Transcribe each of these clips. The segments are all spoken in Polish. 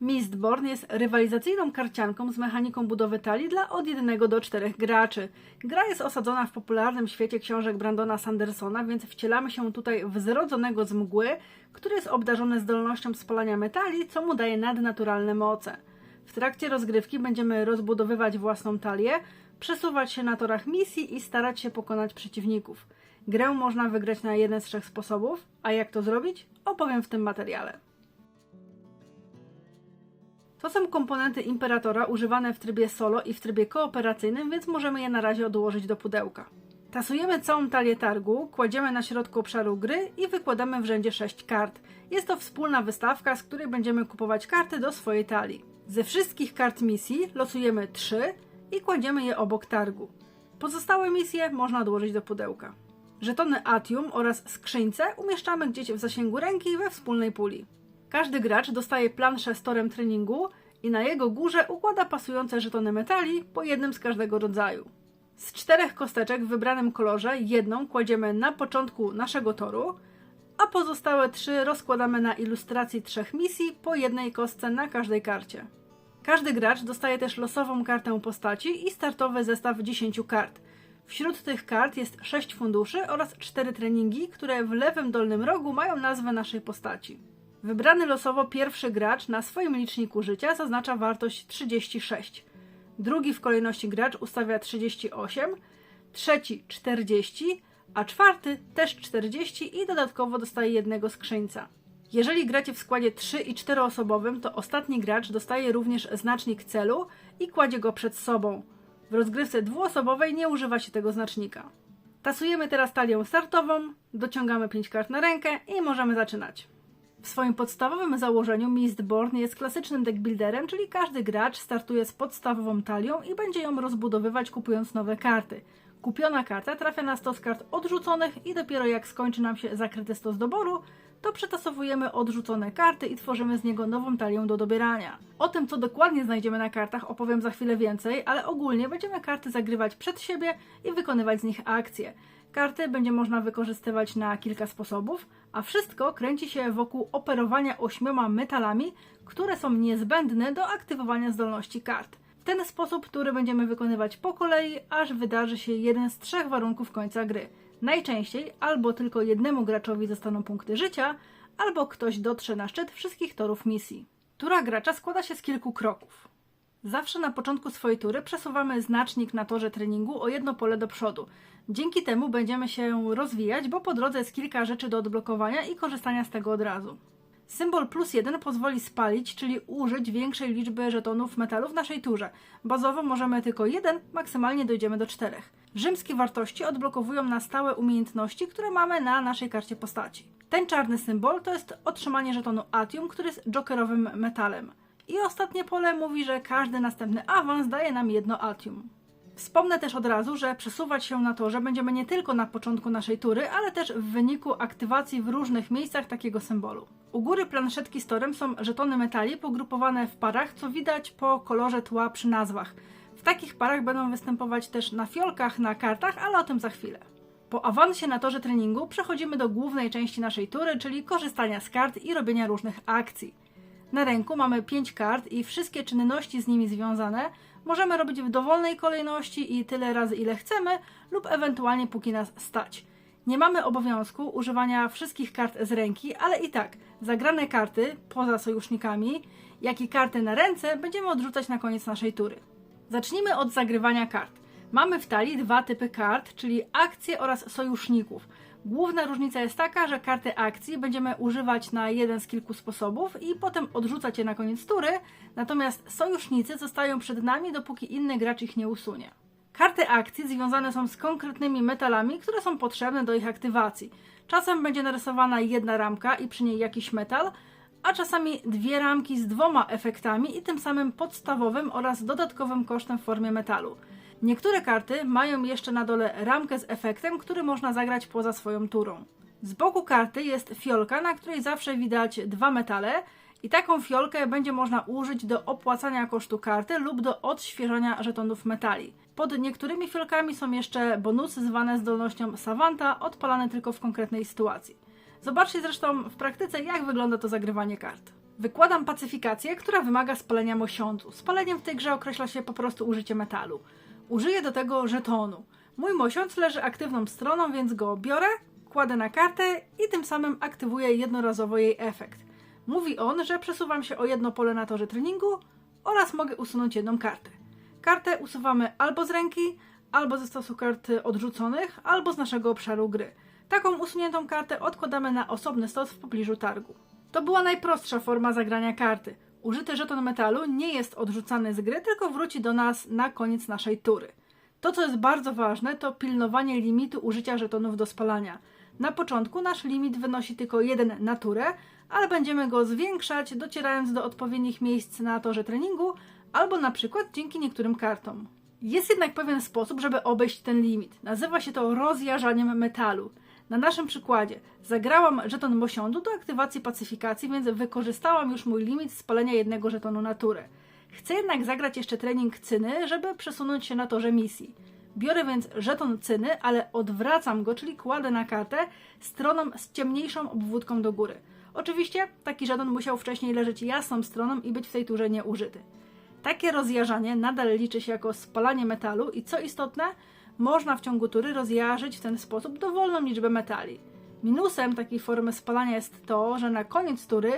Mistborn jest rywalizacyjną karcianką z mechaniką budowy talii dla od 1 do 4 graczy. Gra jest osadzona w popularnym świecie książek Brandona Sandersona, więc wcielamy się tutaj w zrodzonego z mgły, który jest obdarzony zdolnością spalania metali, co mu daje nadnaturalne moce. W trakcie rozgrywki będziemy rozbudowywać własną talię, przesuwać się na torach misji i starać się pokonać przeciwników. Grę można wygrać na jeden z trzech sposobów, a jak to zrobić, opowiem w tym materiale. To są komponenty Imperatora używane w trybie solo i w trybie kooperacyjnym, więc możemy je na razie odłożyć do pudełka. Tasujemy całą talię targu, kładziemy na środku obszaru gry i wykładamy w rzędzie 6 kart. Jest to wspólna wystawka, z której będziemy kupować karty do swojej talii. Ze wszystkich kart misji losujemy 3 i kładziemy je obok targu. Pozostałe misje można odłożyć do pudełka. Żetony Atium oraz skrzyńce umieszczamy gdzieś w zasięgu ręki we wspólnej puli. Każdy gracz dostaje planszę z torem treningu i na jego górze układa pasujące żetony metali po jednym z każdego rodzaju. Z czterech kosteczek w wybranym kolorze jedną kładziemy na początku naszego toru, a pozostałe trzy rozkładamy na ilustracji trzech misji po jednej kostce na każdej karcie. Każdy gracz dostaje też losową kartę postaci i startowy zestaw 10 kart. Wśród tych kart jest 6 funduszy oraz 4 treningi, które w lewym dolnym rogu mają nazwę naszej postaci. Wybrany losowo pierwszy gracz na swoim liczniku życia zaznacza wartość 36. Drugi w kolejności gracz ustawia 38, trzeci 40, a czwarty też 40 i dodatkowo dostaje jednego skrzyńca. Jeżeli gracie w składzie 3 i 4 osobowym, to ostatni gracz dostaje również znacznik celu i kładzie go przed sobą. W rozgrywce dwuosobowej nie używa się tego znacznika. Tasujemy teraz talię startową, dociągamy 5 kart na rękę i możemy zaczynać. W swoim podstawowym założeniu Mistborn jest klasycznym deckbuilderem, czyli każdy gracz startuje z podstawową talią i będzie ją rozbudowywać kupując nowe karty. Kupiona karta trafia na stos kart odrzuconych i dopiero jak skończy nam się zakryty stos doboru, to przetasowujemy odrzucone karty i tworzymy z niego nową talię do dobierania. O tym, co dokładnie znajdziemy na kartach, opowiem za chwilę więcej, ale ogólnie będziemy karty zagrywać przed siebie i wykonywać z nich akcje. Karty będzie można wykorzystywać na kilka sposobów, a wszystko kręci się wokół operowania ośmioma metalami, które są niezbędne do aktywowania zdolności kart. W ten sposób tury będziemy wykonywać po kolei, aż wydarzy się jeden z trzech warunków końca gry. Najczęściej albo tylko jednemu graczowi zostaną punkty życia, albo ktoś dotrze na szczyt wszystkich torów misji. Tura gracza składa się z kilku kroków. Zawsze na początku swojej tury przesuwamy znacznik na torze treningu o jedno pole do przodu. Dzięki temu będziemy się rozwijać, bo po drodze jest kilka rzeczy do odblokowania i korzystania z tego od razu. Symbol plus 1 pozwoli spalić, czyli użyć większej liczby żetonów metalu w naszej turze. Bazowo możemy tylko jeden, maksymalnie dojdziemy do czterech. Rzymskie wartości odblokowują na stałe umiejętności, które mamy na naszej karcie postaci. Ten czarny symbol to jest otrzymanie żetonu Atium, który jest jokerowym metalem. I ostatnie pole mówi, że każdy następny awans daje nam jedno Atium. Wspomnę też od razu, że przesuwać się na torze będziemy nie tylko na początku naszej tury, ale też w wyniku aktywacji w różnych miejscach takiego symbolu. U góry planszetki z torem są żetony metali pogrupowane w parach, co widać po kolorze tła przy nazwach. W takich parach będą występować też na fiolkach na kartach, ale o tym za chwilę. Po awansie na torze treningu przechodzimy do głównej części naszej tury, czyli korzystania z kart i robienia różnych akcji. Na ręku mamy 5 kart i wszystkie czynności z nimi związane możemy robić w dowolnej kolejności i tyle razy ile chcemy, lub ewentualnie póki nas stać. Nie mamy obowiązku używania wszystkich kart z ręki, ale i tak zagrane karty poza sojusznikami, jak i karty na ręce będziemy odrzucać na koniec naszej tury. Zacznijmy od zagrywania kart. Mamy w talii dwa typy kart, czyli akcje oraz sojuszników. Główna różnica jest taka, że karty akcji będziemy używać na jeden z kilku sposobów i potem odrzucać je na koniec tury, natomiast sojusznicy zostają przed nami, dopóki inny gracz ich nie usunie. Karty akcji związane są z konkretnymi metalami, które są potrzebne do ich aktywacji. Czasem będzie narysowana jedna ramka i przy niej jakiś metal, a czasami dwie ramki z dwoma efektami i tym samym podstawowym oraz dodatkowym kosztem w formie metalu. Niektóre karty mają jeszcze na dole ramkę z efektem, który można zagrać poza swoją turą. Z boku karty jest fiolka, na której zawsze widać dwa metale i taką fiolkę będzie można użyć do opłacania kosztu karty lub do odświeżania żetonów metali. Pod niektórymi fiolkami są jeszcze bonusy zwane zdolnością Savanta, odpalane tylko w konkretnej sytuacji. Zobaczcie zresztą w praktyce, jak wygląda to zagrywanie kart. Wykładam pacyfikację, która wymaga spalenia mosiądzu. Spaleniem w tej grze określa się po prostu użycie metalu. Użyję do tego żetonu. Mój mosiądz leży aktywną stroną, więc go biorę, kładę na kartę i tym samym aktywuję jednorazowo jej efekt. Mówi on, że przesuwam się o jedno pole na torze treningu oraz mogę usunąć jedną kartę. Kartę usuwamy albo z ręki, albo ze stosu kart odrzuconych, albo z naszego obszaru gry. Taką usuniętą kartę odkładamy na osobny stos w pobliżu targu. To była najprostsza forma zagrania karty. Użyty żeton metalu nie jest odrzucany z gry, tylko wróci do nas na koniec naszej tury. To, co jest bardzo ważne, to pilnowanie limitu użycia żetonów do spalania. Na początku nasz limit wynosi tylko jeden na turę, ale będziemy go zwiększać, docierając do odpowiednich miejsc na torze treningu, albo na przykład dzięki niektórym kartom. Jest jednak pewien sposób, żeby obejść ten limit. Nazywa się to rozjażaniem metalu. Na naszym przykładzie zagrałam żeton mosiądu do aktywacji pacyfikacji, więc wykorzystałam już mój limit spalenia jednego żetonu na turę. Chcę jednak zagrać jeszcze trening cyny, żeby przesunąć się na torze misji. Biorę więc żeton cyny, ale odwracam go, czyli kładę na kartę stroną z ciemniejszą obwódką do góry. Oczywiście taki żeton musiał wcześniej leżeć jasną stroną i być w tej turze nieużyty. Takie rozjażanie nadal liczy się jako spalanie metalu i co istotne, można w ciągu tury rozjarzyć w ten sposób dowolną liczbę metali. Minusem takiej formy spalania jest to, że na koniec tury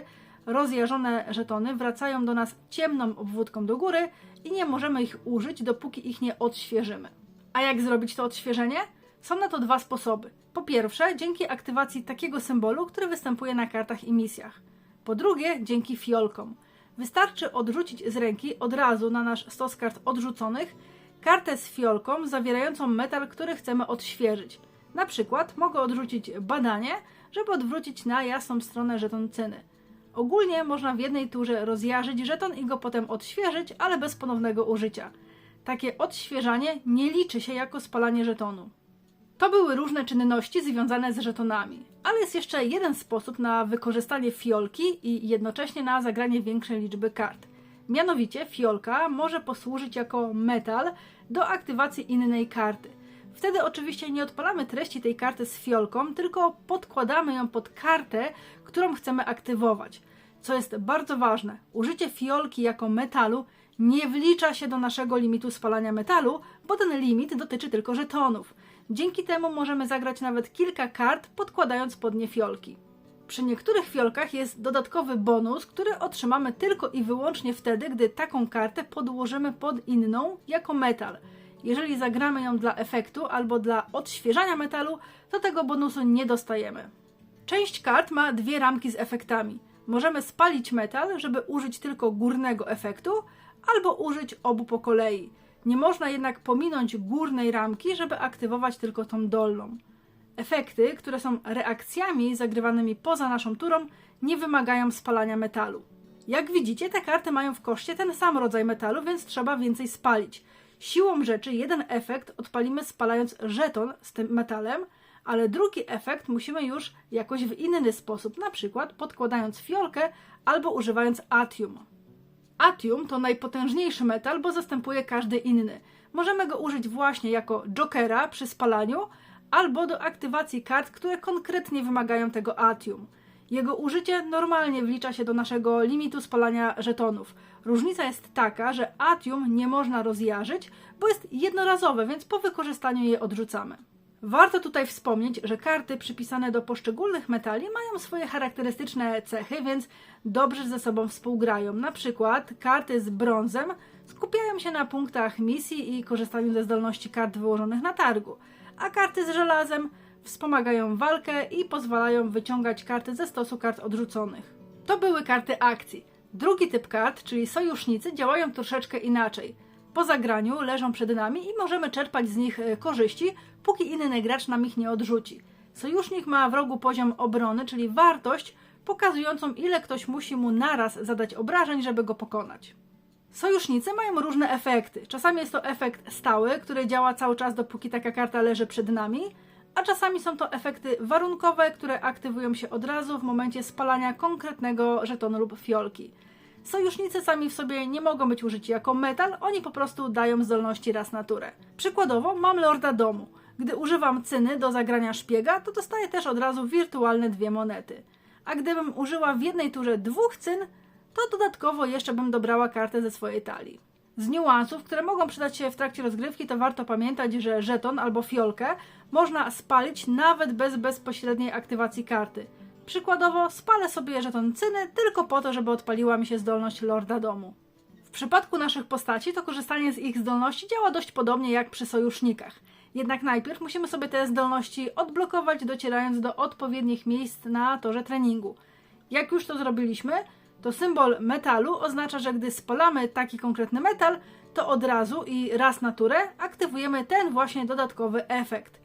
rozjażone żetony wracają do nas ciemną obwódką do góry i nie możemy ich użyć, dopóki ich nie odświeżymy. A jak zrobić to odświeżenie? Są na to dwa sposoby. Po pierwsze, dzięki aktywacji takiego symbolu, który występuje na kartach i misjach. Po drugie, dzięki fiolkom. Wystarczy odrzucić z ręki od razu na nasz stos kart odrzuconych kartę z fiolką zawierającą metal, który chcemy odświeżyć. Na przykład mogę odrzucić badanie, żeby odwrócić na jasną stronę żeton cyny. Ogólnie można w jednej turze rozjarzyć żeton i go potem odświeżyć, ale bez ponownego użycia. Takie odświeżanie nie liczy się jako spalanie żetonu. To były różne czynności związane z żetonami, ale jest jeszcze jeden sposób na wykorzystanie fiolki i jednocześnie na zagranie większej liczby kart. Mianowicie fiolka może posłużyć jako metal do aktywacji innej karty. Wtedy oczywiście nie odpalamy treści tej karty z fiolką, tylko podkładamy ją pod kartę, którą chcemy aktywować. Co jest bardzo ważne, użycie fiolki jako metalu nie wlicza się do naszego limitu spalania metalu, bo ten limit dotyczy tylko żetonów. Dzięki temu możemy zagrać nawet kilka kart, podkładając pod nie fiolki. Przy niektórych fiolkach jest dodatkowy bonus, który otrzymamy tylko i wyłącznie wtedy, gdy taką kartę podłożymy pod inną jako metal. Jeżeli zagramy ją dla efektu albo dla odświeżania metalu, to tego bonusu nie dostajemy. Część kart ma dwie ramki z efektami. Możemy spalić metal, żeby użyć tylko górnego efektu, albo użyć obu po kolei. Nie można jednak pominąć górnej ramki, żeby aktywować tylko tą dolną. Efekty, które są reakcjami zagrywanymi poza naszą turą, nie wymagają spalania metalu. Jak widzicie, te karty mają w koszcie ten sam rodzaj metalu, więc trzeba więcej spalić. Siłą rzeczy jeden efekt odpalimy spalając żeton z tym metalem, ale drugi efekt musimy już jakoś w inny sposób, na przykład podkładając fiolkę albo używając atium. Atium to najpotężniejszy metal, bo zastępuje każdy inny. Możemy go użyć właśnie jako jokera przy spalaniu, albo do aktywacji kart, które konkretnie wymagają tego atium. Jego użycie normalnie wlicza się do naszego limitu spalania żetonów. Różnica jest taka, że atium nie można rozjarzyć, bo jest jednorazowe, więc po wykorzystaniu je odrzucamy. Warto tutaj wspomnieć, że karty przypisane do poszczególnych metali mają swoje charakterystyczne cechy, więc dobrze ze sobą współgrają. Na przykład karty z brązem skupiają się na punktach misji i korzystaniu ze zdolności kart wyłożonych na targu, a karty z żelazem wspomagają walkę i pozwalają wyciągać karty ze stosu kart odrzuconych. To były karty akcji. Drugi typ kart, czyli sojusznicy, działają troszeczkę inaczej. Po zagraniu leżą przed nami i możemy czerpać z nich e, korzyści, póki inny gracz nam ich nie odrzuci. Sojusznik ma w rogu poziom obrony, czyli wartość pokazującą, ile ktoś musi mu naraz zadać obrażeń, żeby go pokonać. Sojusznicy mają różne efekty. Czasami jest to efekt stały, który działa cały czas, dopóki taka karta leży przed nami, a czasami są to efekty warunkowe, które aktywują się od razu w momencie spalania konkretnego żetonu lub fiolki. Sojusznicy sami w sobie nie mogą być użyci jako metal, oni po prostu dają zdolności raz naturę. Przykładowo mam Lorda Domu. Gdy używam cyny do zagrania szpiega, to dostaję też od razu wirtualne dwie monety. A gdybym użyła w jednej turze dwóch cyn, to dodatkowo jeszcze bym dobrała kartę ze swojej talii. Z niuansów, które mogą przydać się w trakcie rozgrywki, to warto pamiętać, że żeton albo fiolkę można spalić nawet bez bezpośredniej aktywacji karty. Przykładowo spalę sobie żeton cyny tylko po to, żeby odpaliła mi się zdolność Lorda Domu. W przypadku naszych postaci to korzystanie z ich zdolności działa dość podobnie jak przy sojusznikach. Jednak najpierw musimy sobie te zdolności odblokować, docierając do odpowiednich miejsc na torze treningu. Jak już to zrobiliśmy, to symbol metalu oznacza, że gdy spalamy taki konkretny metal, to od razu i raz na turę aktywujemy ten właśnie dodatkowy efekt.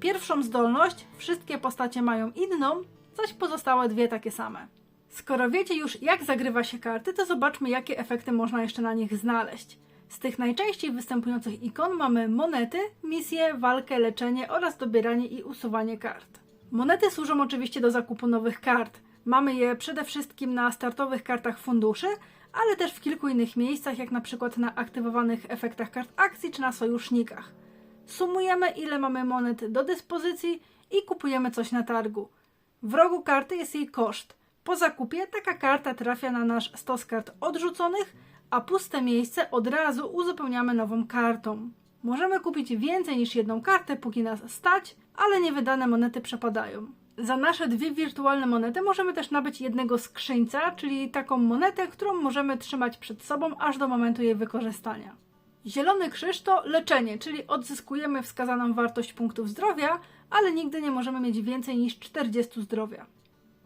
Pierwszą zdolność wszystkie postacie mają inną, zaś pozostałe dwie takie same. Skoro wiecie już, jak zagrywa się karty, to zobaczmy, jakie efekty można jeszcze na nich znaleźć. Z tych najczęściej występujących ikon mamy monety, misje, walkę, leczenie oraz dobieranie i usuwanie kart. Monety służą oczywiście do zakupu nowych kart. Mamy je przede wszystkim na startowych kartach funduszy, ale też w kilku innych miejscach, jak na przykład na aktywowanych efektach kart akcji czy na sojusznikach. Sumujemy, ile mamy monet do dyspozycji i kupujemy coś na targu. W rogu karty jest jej koszt. Po zakupie taka karta trafia na nasz stos kart odrzuconych, a puste miejsce od razu uzupełniamy nową kartą. Możemy kupić więcej niż jedną kartę, póki nas stać, ale niewydane monety przepadają. Za nasze dwie wirtualne monety możemy też nabyć jednego skrzyńca, czyli taką monetę, którą możemy trzymać przed sobą aż do momentu jej wykorzystania. Zielony krzyż to leczenie, czyli odzyskujemy wskazaną wartość punktów zdrowia, ale nigdy nie możemy mieć więcej niż 40 zdrowia.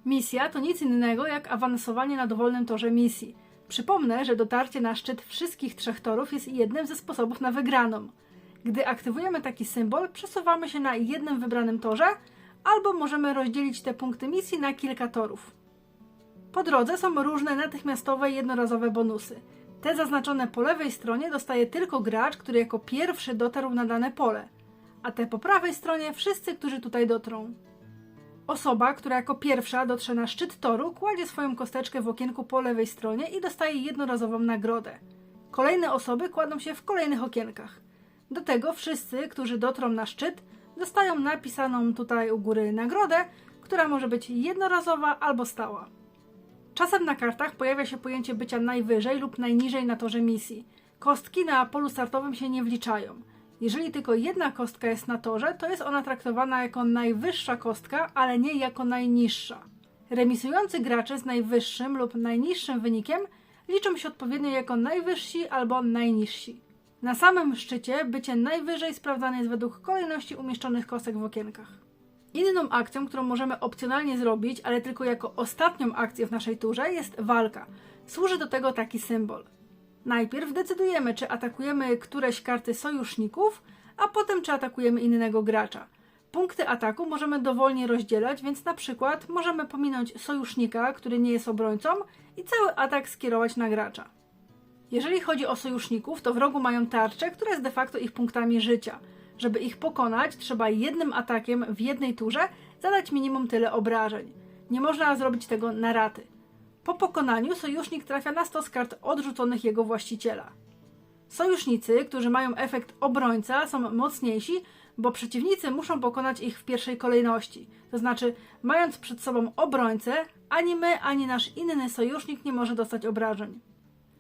Misja to nic innego jak awansowanie na dowolnym torze misji. Przypomnę, że dotarcie na szczyt wszystkich trzech torów jest jednym ze sposobów na wygraną. Gdy aktywujemy taki symbol, przesuwamy się na jednym wybranym torze, albo możemy rozdzielić te punkty misji na kilka torów. Po drodze są różne natychmiastowe jednorazowe bonusy. Te zaznaczone po lewej stronie dostaje tylko gracz, który jako pierwszy dotarł na dane pole, a te po prawej stronie wszyscy, którzy tutaj dotrą. Osoba, która jako pierwsza dotrze na szczyt toru, kładzie swoją kosteczkę w okienku po lewej stronie i dostaje jednorazową nagrodę. Kolejne osoby kładą się w kolejnych okienkach. Do tego wszyscy, którzy dotrą na szczyt, dostają napisaną tutaj u góry nagrodę, która może być jednorazowa albo stała. Czasem na kartach pojawia się pojęcie bycia najwyżej lub najniżej na torze misji. Kostki na polu startowym się nie wliczają. Jeżeli tylko jedna kostka jest na torze, to jest ona traktowana jako najwyższa kostka, ale nie jako najniższa. Remisujący gracze z najwyższym lub najniższym wynikiem liczą się odpowiednio jako najwyżsi albo najniżsi. Na samym szczycie bycie najwyżej sprawdzane jest według kolejności umieszczonych kostek w okienkach. Inną akcją, którą możemy opcjonalnie zrobić, ale tylko jako ostatnią akcję w naszej turze, jest walka. Służy do tego taki symbol. Najpierw decydujemy, czy atakujemy któreś karty sojuszników, a potem czy atakujemy innego gracza. Punkty ataku możemy dowolnie rozdzielać, więc na przykład możemy pominąć sojusznika, który nie jest obrońcą i cały atak skierować na gracza. Jeżeli chodzi o sojuszników, to w rogu mają tarczę, która jest de facto ich punktami życia. Żeby ich pokonać, trzeba jednym atakiem w jednej turze zadać minimum tyle obrażeń. Nie można zrobić tego na raty. Po pokonaniu sojusznik trafia na stos kart odrzuconych jego właściciela. Sojusznicy, którzy mają efekt obrońca, są mocniejsi, bo przeciwnicy muszą pokonać ich w pierwszej kolejności. To znaczy, mając przed sobą obrońcę, ani my, ani nasz inny sojusznik nie może dostać obrażeń.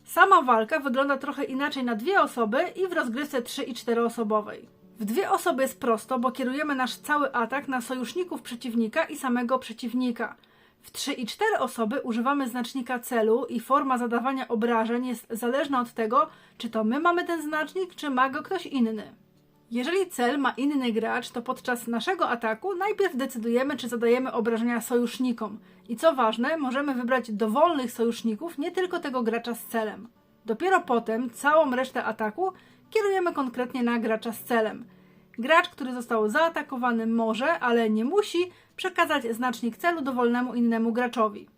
Sama walka wygląda trochę inaczej na dwie osoby i w rozgrywce 3 i 4 osobowej. W dwie osoby jest prosto, bo kierujemy nasz cały atak na sojuszników przeciwnika i samego przeciwnika. W 3 i 4 osoby używamy znacznika celu i forma zadawania obrażeń jest zależna od tego, czy to my mamy ten znacznik, czy ma go ktoś inny. Jeżeli cel ma inny gracz, to podczas naszego ataku najpierw decydujemy, czy zadajemy obrażenia sojusznikom. I co ważne, możemy wybrać dowolnych sojuszników, nie tylko tego gracza z celem. Dopiero potem całą resztę ataku kierujemy konkretnie na gracza z celem. Gracz, który został zaatakowany może, ale nie musi przekazać znacznik celu dowolnemu innemu graczowi.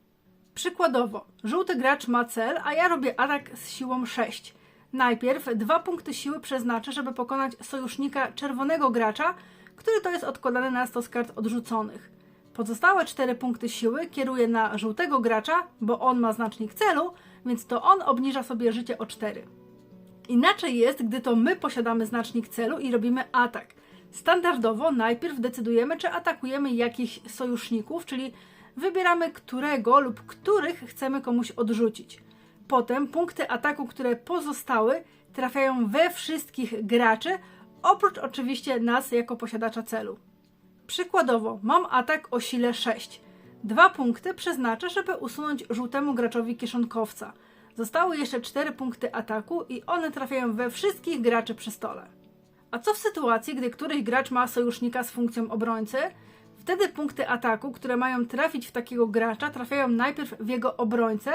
Przykładowo, żółty gracz ma cel, a ja robię atak z siłą 6. Najpierw dwa punkty siły przeznaczę, żeby pokonać sojusznika czerwonego gracza, który to jest odkładany na stos kart odrzuconych. Pozostałe cztery punkty siły kieruję na żółtego gracza, bo on ma znacznik celu, więc to on obniża sobie życie o 4. Inaczej jest, gdy to my posiadamy znacznik celu i robimy atak. Standardowo najpierw decydujemy, czy atakujemy jakichś sojuszników, czyli wybieramy którego lub których chcemy komuś odrzucić. Potem punkty ataku, które pozostały, trafiają we wszystkich graczy, oprócz oczywiście nas jako posiadacza celu. Przykładowo, mam atak o sile 6. Dwa punkty przeznaczę, żeby usunąć żółtemu graczowi kieszonkowca. Zostały jeszcze cztery punkty ataku i one trafiają we wszystkich graczy przy stole. A co w sytuacji, gdy któryś gracz ma sojusznika z funkcją obrońcy? Wtedy punkty ataku, które mają trafić w takiego gracza, trafiają najpierw w jego obrońcę,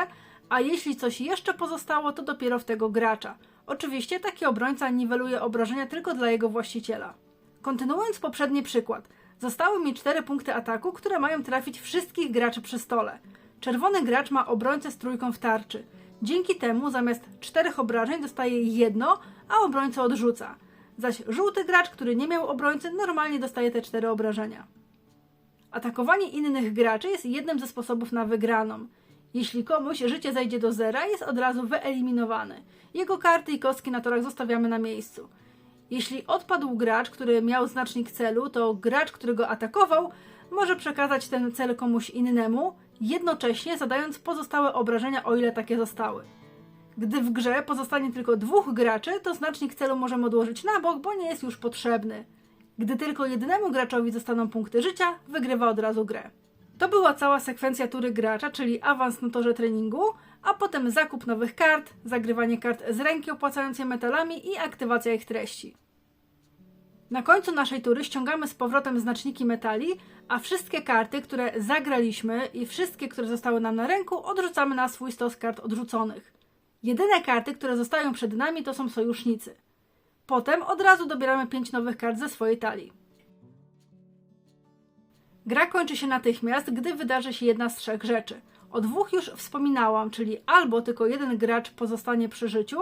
a jeśli coś jeszcze pozostało, to dopiero w tego gracza. Oczywiście taki obrońca niweluje obrażenia tylko dla jego właściciela. Kontynuując poprzedni przykład, zostały mi cztery punkty ataku, które mają trafić wszystkich graczy przy stole. Czerwony gracz ma obrońcę z trójką w tarczy. Dzięki temu zamiast czterech obrażeń dostaje jedno, a obrońca odrzuca. Zaś żółty gracz, który nie miał obrońcy, normalnie dostaje te cztery obrażenia. Atakowanie innych graczy jest jednym ze sposobów na wygraną. Jeśli komuś życie zejdzie do zera, jest od razu wyeliminowany. Jego karty i kostki na torach zostawiamy na miejscu. Jeśli odpadł gracz, który miał znacznik celu, to gracz, który go atakował, może przekazać ten cel komuś innemu, jednocześnie zadając pozostałe obrażenia, o ile takie zostały. Gdy w grze pozostanie tylko dwóch graczy, to znacznik celu możemy odłożyć na bok, bo nie jest już potrzebny. Gdy tylko jednemu graczowi zostaną punkty życia, wygrywa od razu grę. To była cała sekwencja tury gracza, czyli awans na torze treningu, a potem zakup nowych kart, zagrywanie kart z ręki opłacając je metalami i aktywacja ich treści. Na końcu naszej tury ściągamy z powrotem znaczniki metali, a wszystkie karty, które zagraliśmy i wszystkie, które zostały nam na ręku, odrzucamy na swój stos kart odrzuconych. Jedyne karty, które zostają przed nami, to są sojusznicy. Potem od razu dobieramy 5 nowych kart ze swojej talii. Gra kończy się natychmiast, gdy wydarzy się jedna z trzech rzeczy. O dwóch już wspominałam, czyli albo tylko jeden gracz pozostanie przy życiu,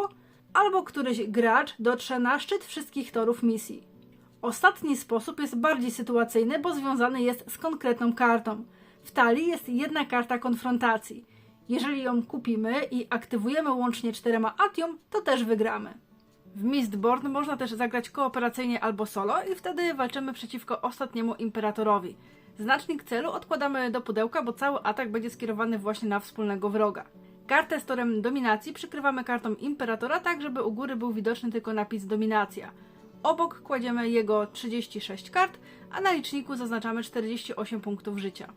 albo któryś gracz dotrze na szczyt wszystkich torów misji. Ostatni sposób jest bardziej sytuacyjny, bo związany jest z konkretną kartą. W talii jest jedna karta konfrontacji. Jeżeli ją kupimy i aktywujemy łącznie czterema atium, to też wygramy. W Mistborn można też zagrać kooperacyjnie albo solo i wtedy walczymy przeciwko ostatniemu imperatorowi. Znacznik celu odkładamy do pudełka, bo cały atak będzie skierowany właśnie na wspólnego wroga. Kartę z torem dominacji przykrywamy kartą imperatora tak, żeby u góry był widoczny tylko napis dominacja. Obok kładziemy jego 36 kart, a na liczniku zaznaczamy 48 punktów życia.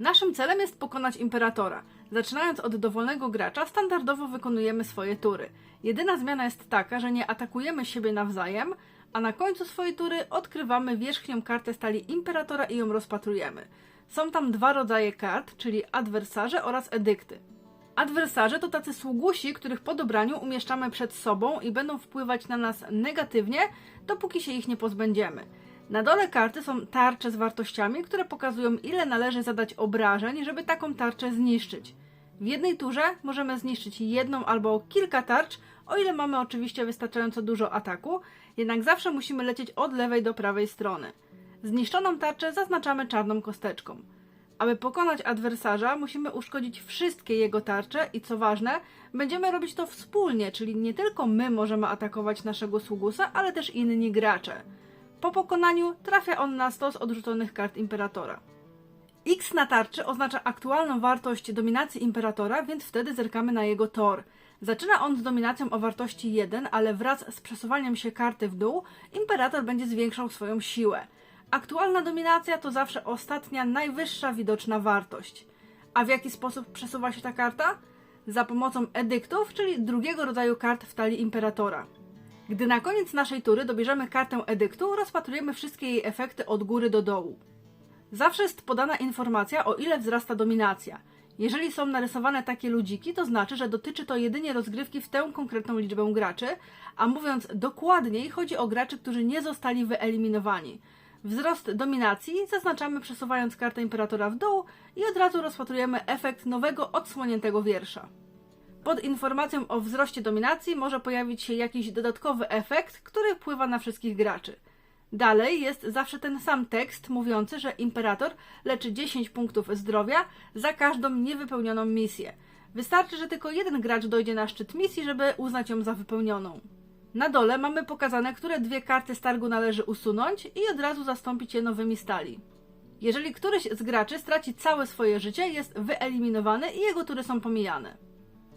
Naszym celem jest pokonać imperatora. Zaczynając od dowolnego gracza, standardowo wykonujemy swoje tury. Jedyna zmiana jest taka, że nie atakujemy siebie nawzajem, a na końcu swojej tury odkrywamy wierzchnią kartę stali imperatora i ją rozpatrujemy. Są tam dwa rodzaje kart, czyli adwersarze oraz edykty. Adwersarze to tacy sługusi, których po dobraniu umieszczamy przed sobą i będą wpływać na nas negatywnie, dopóki się ich nie pozbędziemy. Na dole karty są tarcze z wartościami, które pokazują ile należy zadać obrażeń, żeby taką tarczę zniszczyć. W jednej turze możemy zniszczyć jedną albo kilka tarcz, o ile mamy oczywiście wystarczająco dużo ataku, jednak zawsze musimy lecieć od lewej do prawej strony. Zniszczoną tarczę zaznaczamy czarną kosteczką. Aby pokonać adwersarza, musimy uszkodzić wszystkie jego tarcze i co ważne, będziemy robić to wspólnie, czyli nie tylko my możemy atakować naszego sługusa, ale też inni gracze. Po pokonaniu trafia on na stos odrzuconych kart imperatora. X na tarczy oznacza aktualną wartość dominacji imperatora, więc wtedy zerkamy na jego tor. Zaczyna on z dominacją o wartości 1, ale wraz z przesuwaniem się karty w dół, imperator będzie zwiększał swoją siłę. Aktualna dominacja to zawsze ostatnia, najwyższa widoczna wartość. A w jaki sposób przesuwa się ta karta? Za pomocą edyktów, czyli drugiego rodzaju kart w talii imperatora. Gdy na koniec naszej tury dobierzemy kartę edyktu, rozpatrujemy wszystkie jej efekty od góry do dołu. Zawsze jest podana informacja, o ile wzrasta dominacja. Jeżeli są narysowane takie ludziki, to znaczy, że dotyczy to jedynie rozgrywki w tę konkretną liczbę graczy, a mówiąc dokładniej, chodzi o graczy, którzy nie zostali wyeliminowani. Wzrost dominacji zaznaczamy przesuwając kartę imperatora w dół i od razu rozpatrujemy efekt nowego odsłoniętego wiersza. Pod informacją o wzroście dominacji może pojawić się jakiś dodatkowy efekt, który wpływa na wszystkich graczy. Dalej jest zawsze ten sam tekst mówiący, że imperator leczy 10 punktów zdrowia za każdą niewypełnioną misję. Wystarczy, że tylko jeden gracz dojdzie na szczyt misji, żeby uznać ją za wypełnioną. Na dole mamy pokazane, które dwie karty z targu należy usunąć i od razu zastąpić je nowymi stali. Jeżeli któryś z graczy straci całe swoje życie, jest wyeliminowany i jego tury są pomijane.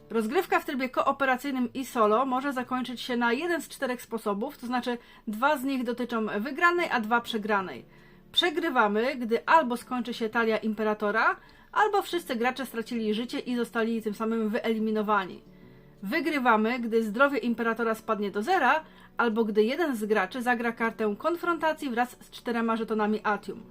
Rozgrywka w trybie kooperacyjnym i solo może zakończyć się na jeden z czterech sposobów, to znaczy dwa z nich dotyczą wygranej, a dwa przegranej. Przegrywamy, gdy albo skończy się talia imperatora, albo wszyscy gracze stracili życie i zostali tym samym wyeliminowani. Wygrywamy, gdy zdrowie imperatora spadnie do zera, albo gdy jeden z graczy zagra kartę konfrontacji wraz z czterema żetonami Atium.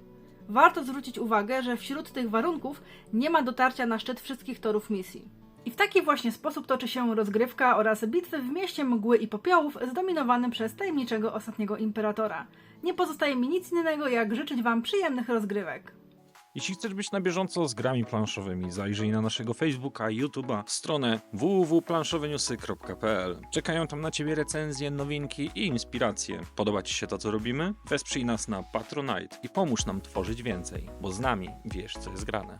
Warto zwrócić uwagę, że wśród tych warunków nie ma dotarcia na szczyt wszystkich torów misji. I w taki właśnie sposób toczy się rozgrywka oraz bitwy w mieście mgły i popiołów zdominowanym przez tajemniczego ostatniego imperatora. Nie pozostaje mi nic innego, jak życzyć Wam przyjemnych rozgrywek. Jeśli chcesz być na bieżąco z grami planszowymi, zajrzyj na naszego Facebooka, YouTube'a, stronę www.planszoweniusy.pl. Czekają tam na Ciebie recenzje, nowinki i inspiracje. Podoba Ci się to, co robimy? Wesprzyj nas na Patronite i pomóż nam tworzyć więcej, bo z nami wiesz, co jest grane.